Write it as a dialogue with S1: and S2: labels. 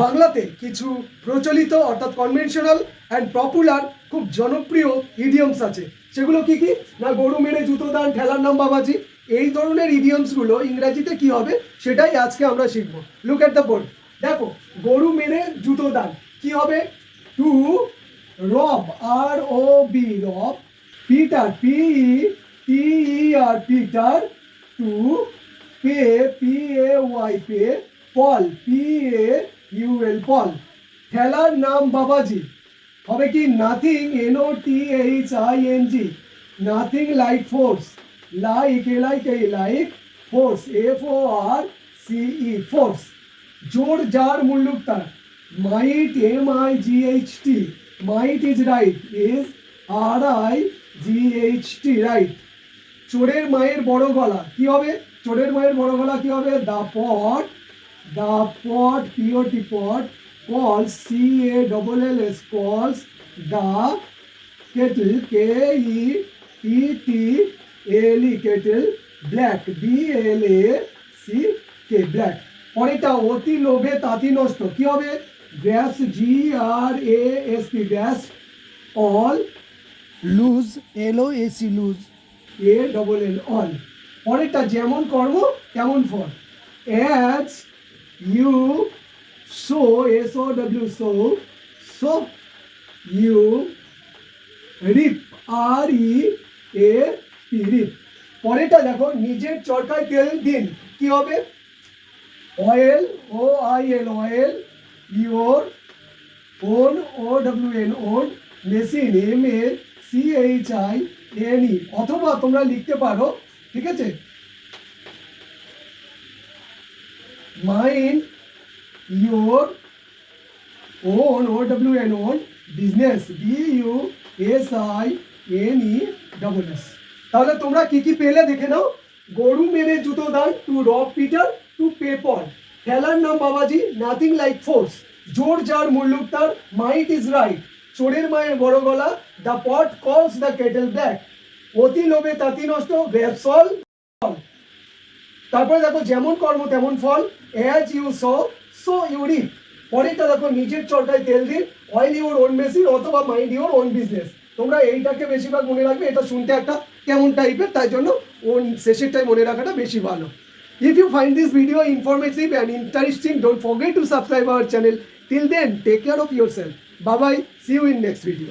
S1: বাংলাতে কিছু প্রচলিত, অর্থাৎ কনভেনশনাল অ্যান্ড পপুলার খুব জনপ্রিয় ইডিয়মস আছে। সেগুলো কি কি? না, গরু মেরে জুতো দান, ঠেলার নাম বাবাজি, এই ধরনের ইডিয়মসগুলো ইংরাজিতে কি হবে? সেটাই আজকে আমরা শিখব। লুক এট দ্য বোর্ড দেখো, গরু মেরে জুতো দান। কি হবে? To rob R O B rob Peter P T E R Peter to pay P A Y pay Paul P A U L, Paul. খেলার নাম বাবাজি। হবে কি nothing, N O T H I N G. Nothing like force. Like a like a, like force. F O R C E, force. জোর, যার, মুল্লুক, তার। Might, M I G H T. Might is right, is R I G H T, right. চোরের মায়ের বড় গলা, কি হবে? চোরের মায়ের বড় গলা কি হবে? The pot the pot P O T pot call C A double L S calls the kettle K E E T L E kettle black B L A C K black পরেরটা অতি লোভে তাঁতি নষ্ট। কি হবে? Grasp G R A S P grasp all lose L O S E lose A double L all পরেরটা যেমন কর্ম তেমন ফল। As you sow S O W sow so you reap R E A P reap পরেরটা দেখো, নিজের চরকায় তেল দিন। কি হবে? Oil O I L oil your own O W N own machine M A C H I N E অথবা তোমরা লিখতে পারো, ঠিক আছে? Mind your own O W N own business B U S I N E double S তাহলে তোমরা কি কি পেলে দেখে নাও গরু মেরে জুতো দান টু রব পিটার টু পেপল খেলার নাম বাবাজি নাথিং লাইক ফোর্স জোর যার মুল্লুক তার মাইট ইজ রাইট চোরের মায়ের বড় গলা দ্য পট কলস দ্য কেটেল ব্ল্যাক অতি লোভে তাঁতি নষ্ট ব্যবসল তারপরে দেখো যেমন কর্ম তেমন ফল as you sow so you reap পরেরটা দেখো নিজের চরকায় তেল দিন অয়েল ইউর ওন মেশিন অথবা মাইন্ড ইউর ওন বিজনেস তোমরা এইটাকে বেশিরভাগ মনে রাখবে এটা শুনতে একটা কেমন টাইপের তাই জন্য ওন শেষেরটাই মনে রাখাটা বেশি ভালো If you find this video informative and interesting, don't forget to subscribe our channel. Till then, take care of yourself. Bye bye. See you in next video.